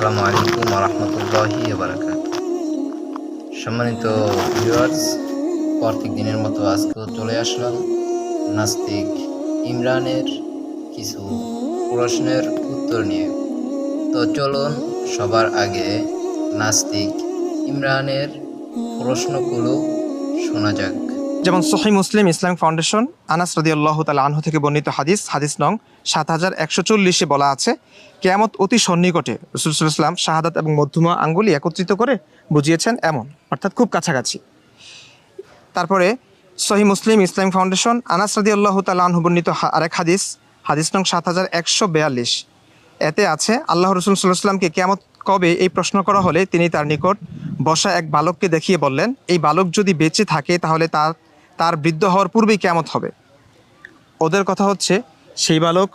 আসসালামু আলাইকুম রহমতুল্লাহি সম্মানিত ভিউয়ার্স প্রত্যেক দিনের মতো আজকেও চলে আসলাম নাস্তিক ইমরানের কিছু প্রশ্নের উত্তর নিয়ে। তো চলুন, সবার আগে নাস্তিক ইমরানের প্রশ্নগুলো শোনা যাক। যেমন সহি মুসলিম ইসলামিক ফাউন্ডেশন, আনাস রদিয়াল্লাহ তালা আনহু থেকে বর্ণিত হাদিস হাদিস নং সাত হাজার একশো চল্লিশে বলা আছে, কেয়ামত অতি সন্নিকটে রসুল ইসলাম শাহাদাত এবং মধ্যমা আঙ্গুলি একত্রিত করে বুঝিয়েছেন এমন, অর্থাৎ খুব কাছাকাছি। তারপরে সহি মুসলিম ইসলামিক ফাউন্ডেশন, আনাস রদিয়াল্লাহ তালা আনহু বর্ণিত আরেক হাদিস হাদিস নং সাত হাজার একশো বেয়াল্লিশ। এতে আছে আল্লাহ রসুল সাল্লাহামকে কেয়ামত কবে এই প্রশ্ন করা হলে তিনি তার নিকট বসা এক বালককে দেখিয়ে বললেন, এই বালক যদি বেঁচে থাকে তাহলে তার তার বৃদ্ধ হওয়ার পূর্বেই কেয়ামত হবে। ওদের কথা হচ্ছে, সেই বালক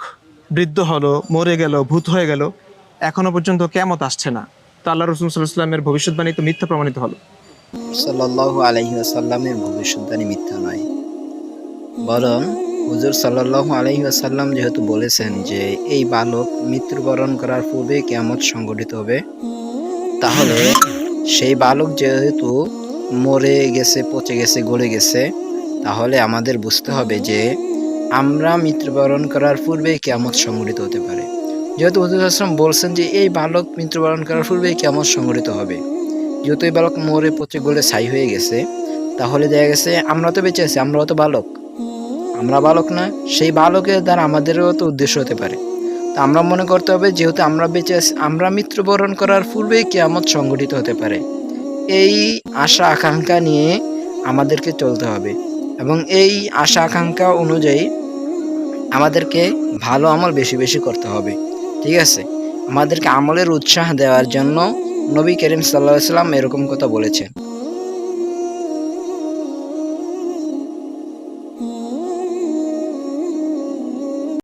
বৃদ্ধ হলো, মরে গেল, ভূত হয়ে গেল, এখনও পর্যন্ত কেয়ামত আসছে না। তো আল্লাহ রসুল সাল্লাহামের ভবিষ্যৎবাণী তো মিথ্যা প্রমাণিত হলো। সাল্লাল্লাহু আলাইহি আসাল্লামের ভবিষ্যৎবাণী মিথ্যা নয়। বরং হুজুর সাল্লাল্লাহু আলাইহি আসাল্লাম যেহেতু বলেছেন যে এই বালক মৃত্যুবরণ করার পূর্বে কেয়ামত সংগঠিত হবে, তাহলে সেই বালক যেহেতু মরে গেছে, পচে গেছে গড়ে গেছে তাহলে আমাদের বুঝতে হবে যে আমরা মৃত্যুবরণ করার পূর্বে কেয়ামত সংঘটিত হতে পারে। যেহেতু হুজুর আসলাম বলছেন যে এই বালক মৃত্যুবরণ করার পূর্বে কেয়ামত সংঘটিত হবে। যেহেতু এই বালক মরে পচে গলে ছাই হয়ে গেছে, তাহলে দেখা গেছে আমরা তো বেঁচে আছি, আমরাও তো বালক। আমরা বালক না, সেই বালকের দ্বারা আমাদেরও তো উদ্দেশ্য হতে পারে। তা আমরা মনে করতে হবে যেহেতু আমরা বেঁচে আছি, আমরা মৃত্যুবরণ করার পূর্বেই কেয়ামত সংঘটিত হতে পারে। এই আশা, আকাঙ্ক্ষা নিয়ে আমাদেরকে চলতে হবে। এবং এই আশা আকাঙ্ক্ষা অনুযায়ী আমাদেরকে ভালো আমল বেশি বেশি করতে হবে, ঠিক আছে? আমাদেরকে আমলের উৎসাহ দেওয়ার জন্য নবী করিম সাল্লাহ সাল্লাম এরকম কথা বলেছেন।